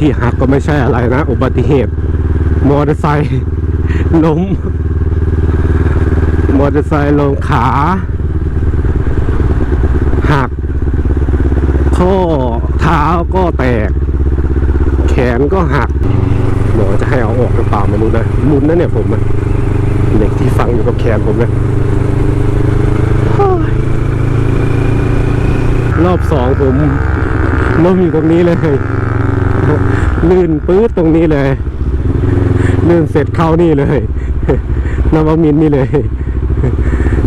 ที่หักก็ไม่ใช่อะไรนะ อุบัติเหตุ มอเตอร์ไซค์ล้ม มอเตอร์ไซค์ลงขาหัก ข้อเท้าก็แตก แขนก็หักหมอจะให้เอาออกหรือเปล่าไม่รู้นะมุนนะเนี่ยผมอะเหล็กที่ฝังอยู่กับแขนผมนะโอ้ยรอบสองผมล้มอยู่ตรงนี้เลย ลื่นปื๊ดตรงนี้เลยลื่นเสร็จเข้านี่เลยนวมินนี่เลย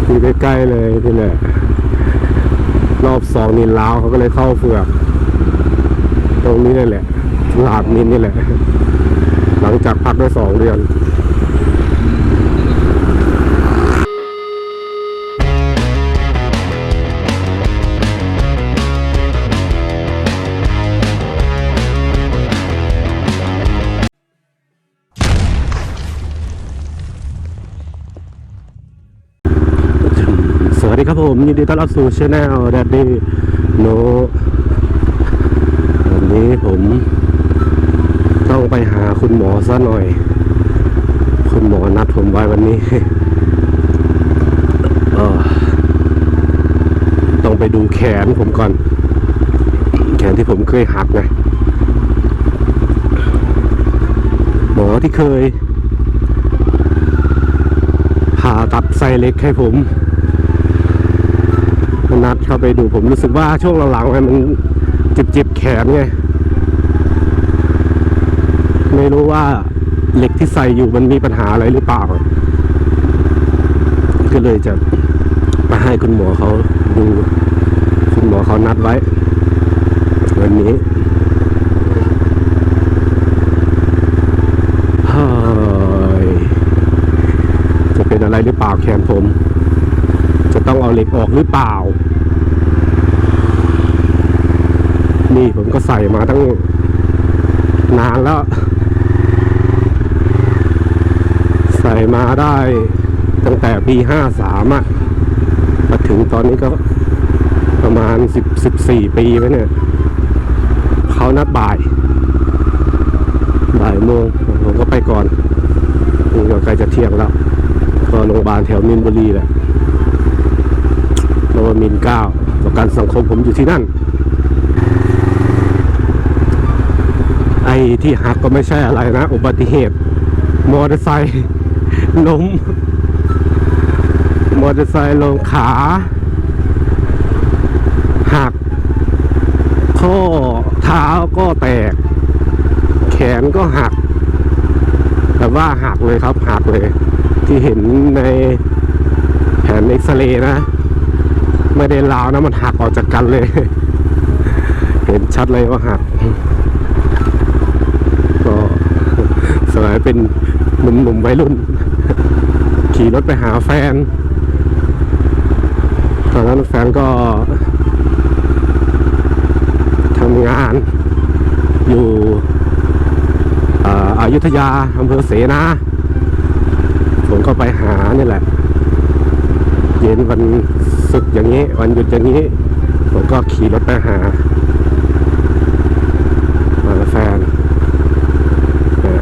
อยู่ใกล้ๆเลยนี่แหละรอบสองนี่ล้าวเขาก็เลยเข้าเฟือก ตรงนี้นี่แหละลาดมินนี่แหละ หลังจากพักได้สองเดือน ครับผม ยินดีต้อนรับสู่ช anel แดดดี้โนวันนี้ผมต้องไปหาคุณหมอซะหน่อย คุณหมอนัดผมไว้วันนี้ต้องไปดูแขนผมก่อน แขนที่ผมเคยหักไงหมอที่เคยผ่าตัดไส้เล็กให้ผม นัดเข้าไปดูผมรู้สึกว่าช่วงหลังๆมันเจ็บๆแขนไง ไม่รู้ว่าเหล็กที่ใส่อยู่มันมีปัญหาอะไรหรือเปล่า ก็เลยจะมาให้คุณหมอเขาดู คุณหมอเขานัดไว้ วันนี้จะเป็นอะไรหรือเปล่าแขนผม จะต้องเอาเหล็กออกหรือเปล่า นี่ผมก็ใส่มาตั้งนานแล้ว ใส่มาได้ตั้งแต่ปีห้าสามอะมาถึงตอนนี้ก็ประมาณสิบสิบสี่ปีไปเนี่ย เขานัดบ่าย บ่ายโมงผมก็ไปก่อนนี่ก็ใกล้จะเที่ยงแล้วก็โรงพยาบาลแถวมินบุรีแหละนวมินเก้าประกันสังคมผมอยู่ที่นั่น อ้ที่หักก็ไม่ใช่อะไรนะ อุบัติเหตุ มอเตอร์ไซค์ล้ม มอเตอร์ไซค์ลงขา หัก ข้อเท้าก็แตก แขนก็หัก แต่ว่าหักเลยครับ หักเลย ที่เห็นในแผนเอ็กซเรย์นะ ไม่ได้ลาวนะมันหักออกจากกันเลย เห็นชัดเลยว่าหักส มัยเป็นหนุ่มๆวัยรุ่น ขี่รถไปหาแฟน ตอนนั้นแฟนก็ทำงานอยู่อายุทยาอำเภอเสนาผมก็ไปหานี่แหละ เย็นวันศุกร์อย่างนี้ วันหยุดอย่างนี้ ผมก็ขี่รถไปหามากับแฟนเออ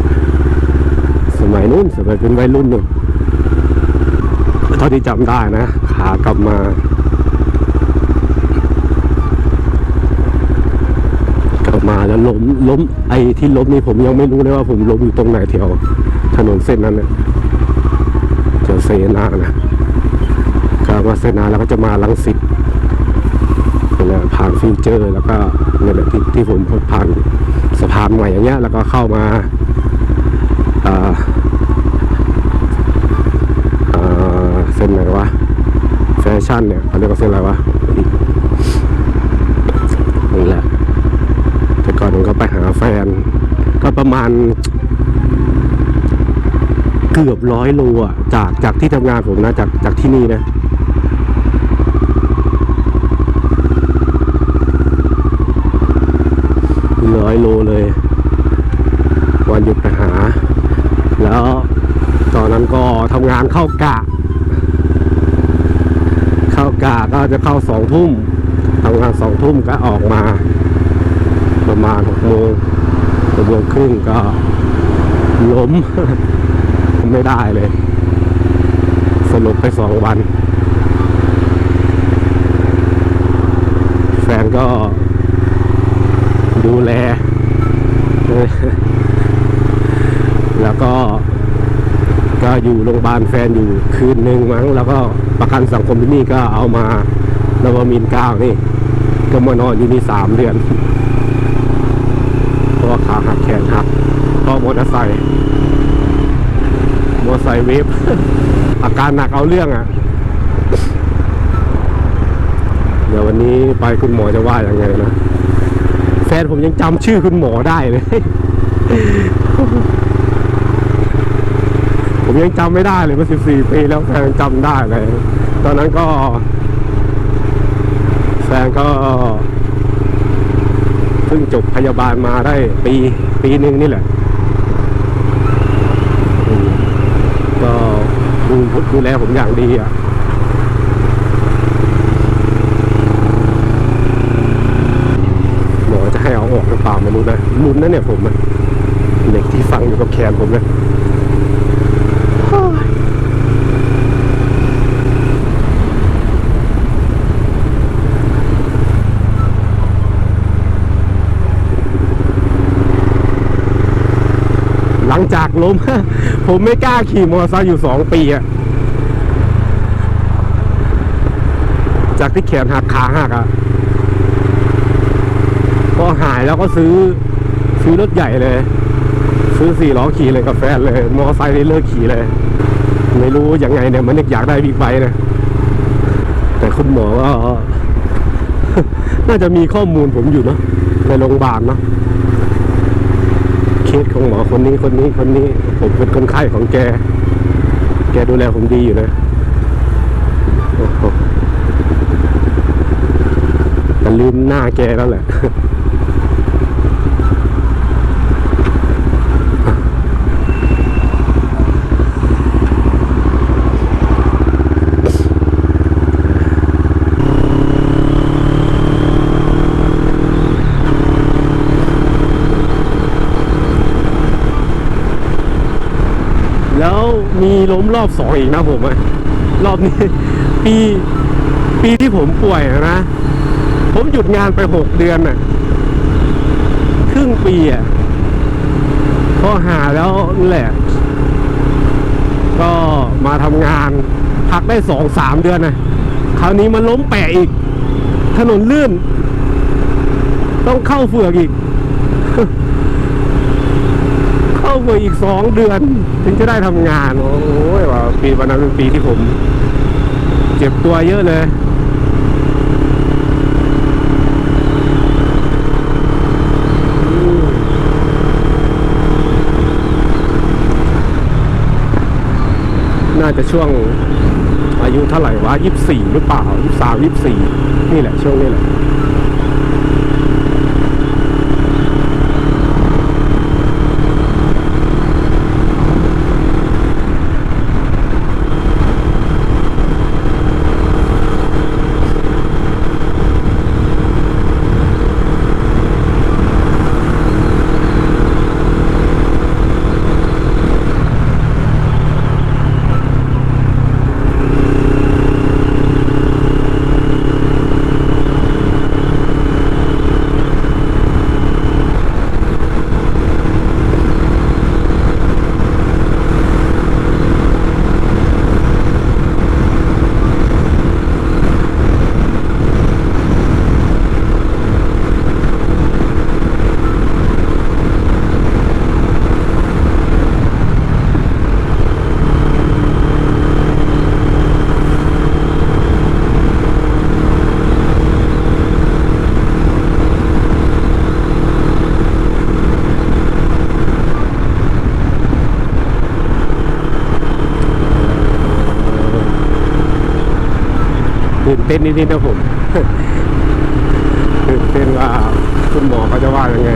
ส มัยนู้นสมัยเป็นวัยรุ่นหนึ่งเท่าที่จำได้นะ ขากลับมากลับมาแล้วล้มล้มไอ้ที่ล้มนี่ผมยังไม่รู้เลยว่าผมล้มอยู่ตรงไหนแถวถนนเส้นนั้นเนี่ยแถวเซนานะก็มาเซนาแล้วก็จะมาลังสิตเนี่ยผ่านฟิวเจอร์ แล้วก็เนี่ยแหละที่ที่ผมผ่านสะพานใหม่อย่างเงี้ย แล้วก็เข้ามาอ่าอ่าเส้นไหนวะ แฟชั่นเนี่ยเขาเรียกว่าเส้นอะไรวะนี่แหละแต่ก่อนผมก็ไปหาแฟน ก็ประมาณ เกือบร้อยโลอะจากจากที่ทำงานผมนะ จากจากที่นี่นะร้อยโลเลย วันหยุดไปหา แล้วตอนนั้นก็ทำงานเข้ากะ เข้าก็จะเข้าสองทุ่มทำงานสองทุ่มก็ออกมา ประมาณหกโมงชั่วโมงครึ่งก็ล้มไม่ได้เลยสลบไปสองวัน แฟนก็ดูแล แล้วก็ ก็อยู่โรงพยาบาลแฟนอยู่คืนหนึ่งมั้ง แล้วก็ประกันสังคมที่นี่ก็เอามานวมินทร์เก้านี่ ก็มานอนอยู่นี่สามเดือนเพราะขาหักแขนหักเพราะมอเตอร์ไซค์มอเตอร์ไซค์เวฟอาการหนักเอาเรื่องอะ เดี๋ยววันนี้ไปคุณหมอจะว่ายังไงนะแฟนผมยังจำชื่อคุณหมอได้เลย ยังจำไม่ได้เลยเมื่อ 14 ปีแล้วแฟนยังจำได้เลย ตอนนั้นก็แฟนก็เพิ่งจบพยาบาลมาได้ปีปีหนึ่งนี่แหละ ก็ดูดูแลผมอย่างดีอะหมอจะให้เอาออกหรือเปล่าไม่รู้นะลุ้นนะเนี่ยผมอะเด็กที่ฟังอยู่กับแขนผมเลย หลังจากล้ม ผมไม่กล้าขี่มอเตอร์ไซค์อยู่สองปีอะจากที่แขนหักขาหักอะพอหายแล้วก็ซื้อซื้อรถใหญ่เลย ซื้อสี่ล้อขี่เลยกับแฟนเลย มอเตอร์ไซค์นี่เลิกขี่เลย ไม่รู้ยังไงเนี่ยมันนึกอยากได้บิ๊กไบค์นะ แต่คุณหมอก็น่าจะมีข้อมูลผมอยู่เนอะในโรงพยาบาลเนอะเคสของหมอคนนี้คนนี้คนนี้ ผมเป็นคนไข้ของแก แกดูแลผมดีอยู่นะโอ้โหแต่ลืมหน้าแกแล้วแหละ แล้วมี ล้มรอบสองอีกนะผมอะรอบนี้ ปีปีที่ผมป่วยนะ ผมหยุดงานไปหกเดือนน่ะครึ่งปีอะพอหาแล้วนั่นแหละ ก็มาทำงาน พักได้สองสามเดือนนะคราวนี้มันล้มแปะอีก ถนนลื่น ต้องเข้าเฟือกอีก เข้าเฟือกอีกสองเดือน ถึงจะได้ทำงานโอ้ ปีวันนั้นเป็นปีที่ผมเจ็บตัวเยอะเลยน่าจะช่วงอายุเท่าไหร่วะยี่สิบสี่หรือเปล่ายี่สามยี่สี่นี่แหละช่วงนี้แหละ ตื่นเต้นนิดๆนะผมตื่นเต้นว่าคุณหมอเขาจะว่ายังไง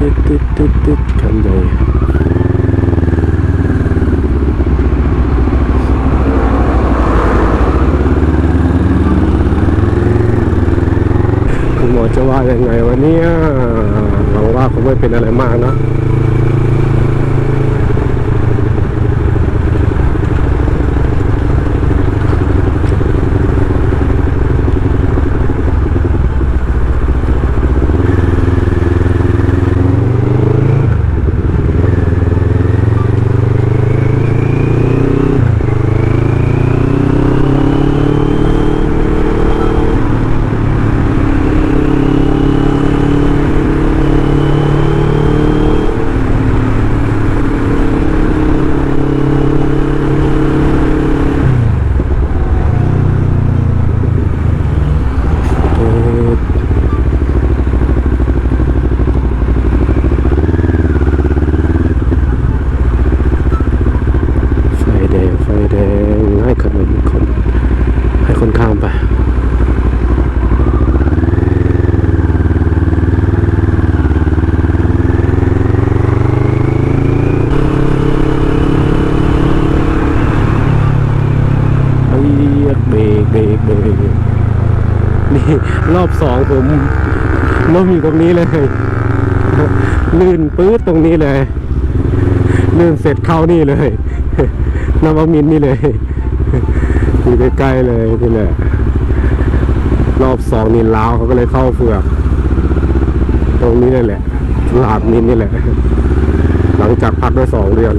เตึ๊ดตึ๊ดตึ๊ดคันใหญ่คุณหมอจะว่ายังไงวะเนี่ยหวังว่าคง ไม่เป็นอะไรมากนะ ไฟแดงไฟแดง ให้ขนคน ให้คนข้ามไปเรียกเบรกเบรกเบรกนี่รอบสองผมล้มอยู่ตรงนี้เลย ลื่นปื๊ดตรงนี้เลย ลื่นเสร็จเข้านี่เลยนวมินทร์นี่เลย อยู่ใกล้ๆเลยที่แหละรอบสองนินลาวเขาก็เลยเข้าเฟือก ตรงนี้นี่แหละลาดนินนี่แหละ หลังจากพักได้สองเดือน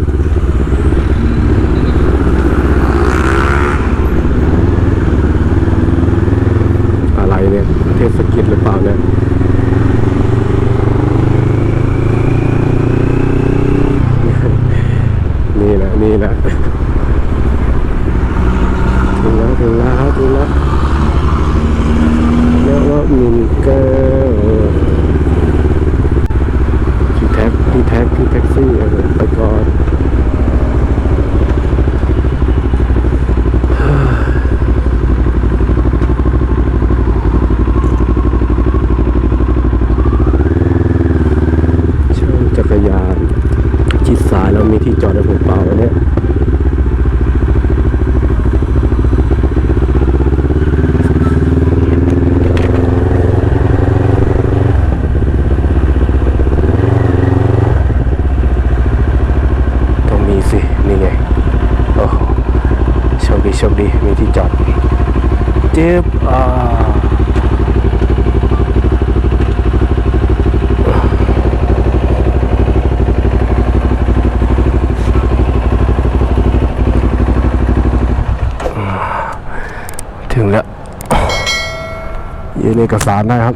อะไรเนี่ย เทศกิจหรือเปล่าเนี่ย นี่แหละ นี่แหละ ถึงแล้วถึงแล้วถึงแล้วเรียกว่ามินเกอร์ที่แท็กที่แท็กที่แท็กซี่เออไปก่อน ช่างจักรยานชิดซ้ายแล้วมีที่จอดให้ผมเปล่าอันเนี้ยต้องมีสิ นี่ไง โอ้โห โชคดีมีที่จอดเจ็บอ่าถึงแล้วยืนเอกสารได้ครับ